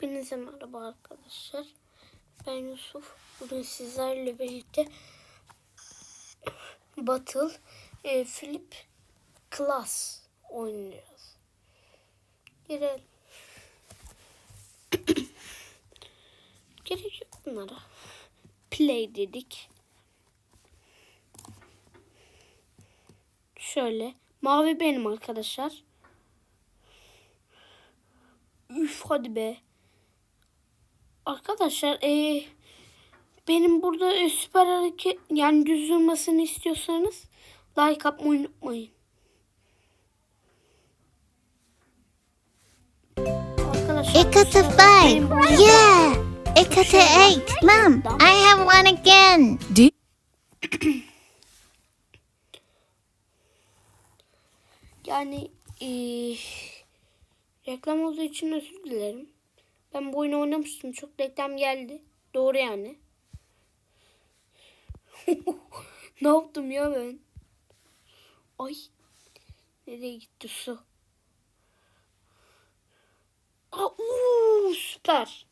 Hepinize merhaba arkadaşlar. Ben Yusuf. Bugün sizlerle birlikte Battle e, Flip Class oynuyoruz. Girelim. Gerek yok bunlara. Play dedik. Şöyle. Mavi benim arkadaşlar. Üf hadi be. Arkadaşlar e, benim burada e, süper hareket yani düz durmasını istiyorsanız like atmayı unutmayın. Kusura five. Yeah. To eight. Mom, I have one again. Do Yani e, reklam olduğu için özür dilerim. Ben bu oyunu oynamıştım. Çok reklam geldi. Doğru yani. ne yaptım ya ben? Ay. Nereye gitti su? Aa, uu, süper.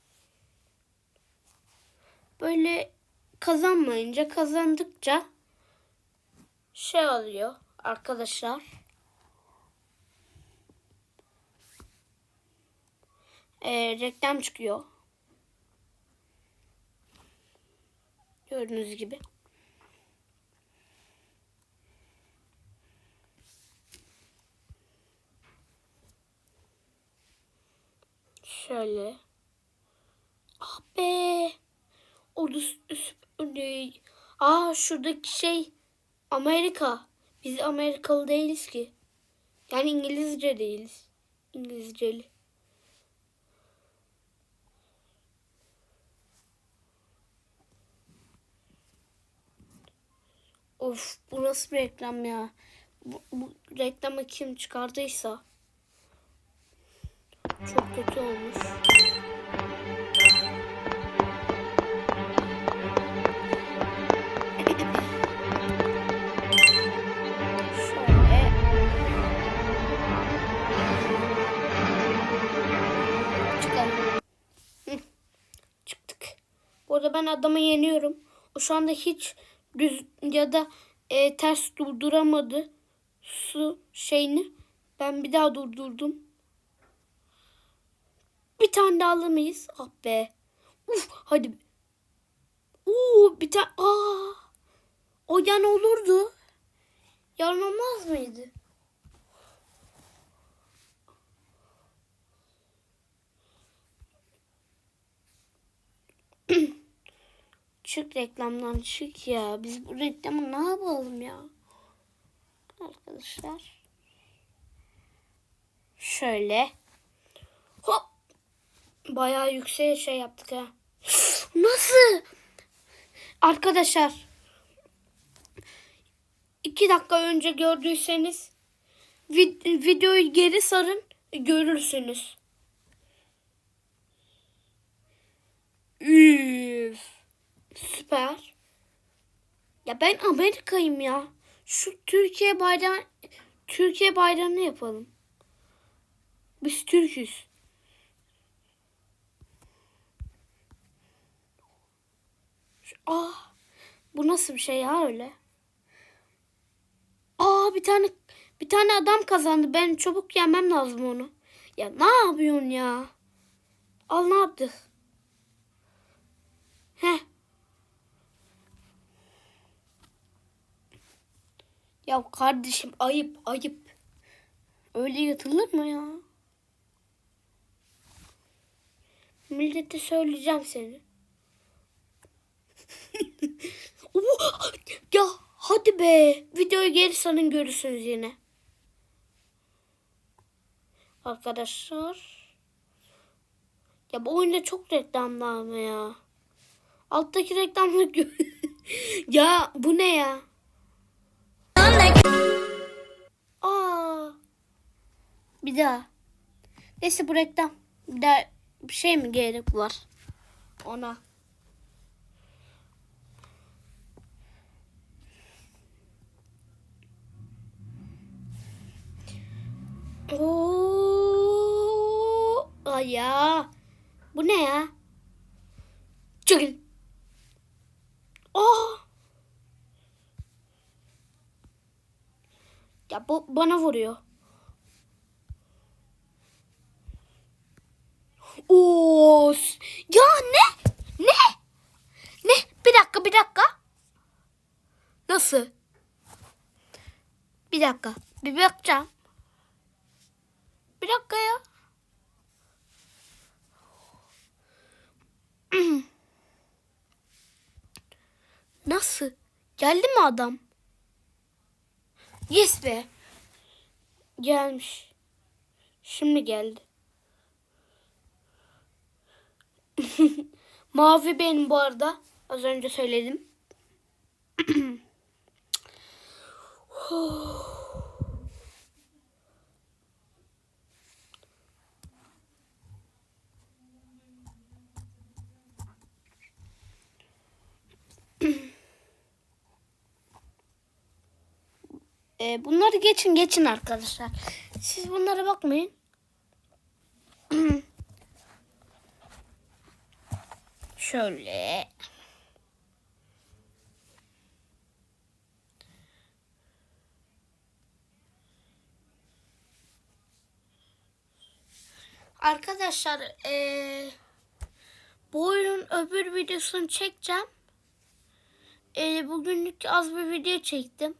Böyle kazanmayınca kazandıkça şey oluyor arkadaşlar. Ee, reklam çıkıyor. Gördüğünüz gibi. Şöyle. Ah be. Orada Aa şuradaki şey Amerika. Biz Amerikalı değiliz ki. Yani İngilizce değiliz. İngilizceli. Of bu nasıl bir reklam ya? Bu, bu reklamı kim çıkardıysa çok kötü olmuş. Çıktık. Bu arada ben adamı yeniyorum. O şu anda hiç düz ya da e, ters durduramadı su şeyini. Ben bir daha durdurdum. Bir tane daha alır mıyız? Ah be. Uf hadi. Oo bir tane. Aa. O yan olurdu. Yan olmaz mıydı? Çık reklamdan çık ya. Biz bu reklamı ne yapalım ya? Arkadaşlar. Şöyle. Hop. Bayağı yükseğe şey yaptık ha. Nasıl? Arkadaşlar. iki dakika önce gördüyseniz vid- videoyu geri sarın görürsünüz. Üf. Süper. Ya ben Amerika'yım ya. Şu Türkiye bayrağı Türkiye bayrağını yapalım. Biz Türküz. Ah, bu nasıl bir şey ya öyle? Aa bir tane bir tane adam kazandı. Ben çabuk yemem lazım onu. Ya ne yapıyorsun ya? Al ne yaptık? Heh. Ya kardeşim ayıp ayıp. Öyle yatılır mı ya? Millete söyleyeceğim seni. Ya hadi be. Videoyu geri sanın görürsünüz yine. Arkadaşlar. Ya bu oyunda çok reklamlı ama ya. Alttaki reklamları gö- ya bu ne ya? Bir daha. Neyse bu reklam. Bir daha bir şey mi gerek var ona? Oo. Ya. Bu ne ya? Çıkın. Aa! Ya bu bana vuruyor. Oo! s- Ya ne? Ne? Ne? Bir dakika, bir dakika. Nasıl? Bir dakika. Bir bakacağım. Bir dakika ya. Nasıl? Geldi mi adam? Yes be. Gelmiş. Şimdi geldi. Mavi benim bu arada. Az önce söyledim. Ee, bunları geçin geçin arkadaşlar. Siz bunlara bakmayın. Şöyle. Arkadaşlar ee, bu oyunun öbür videosunu çekeceğim. Ee, bugünlük az bir video çektim.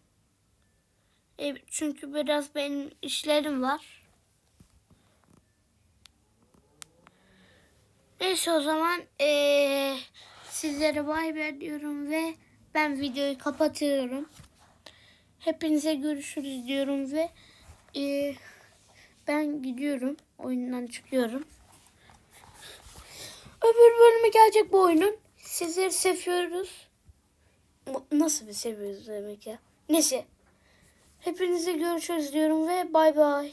E, çünkü biraz benim işlerim var. Neyse o zaman e, sizlere bay bay diyorum ve ben videoyu kapatıyorum. Hepinize görüşürüz diyorum ve e, ben gidiyorum. Oyundan çıkıyorum. Öbür bölümü gelecek bu oyunun. Sizleri seviyoruz. Nasıl bir seviyoruz demek ya? Neyse. Hepinize görüşürüz diyorum ve bay bay.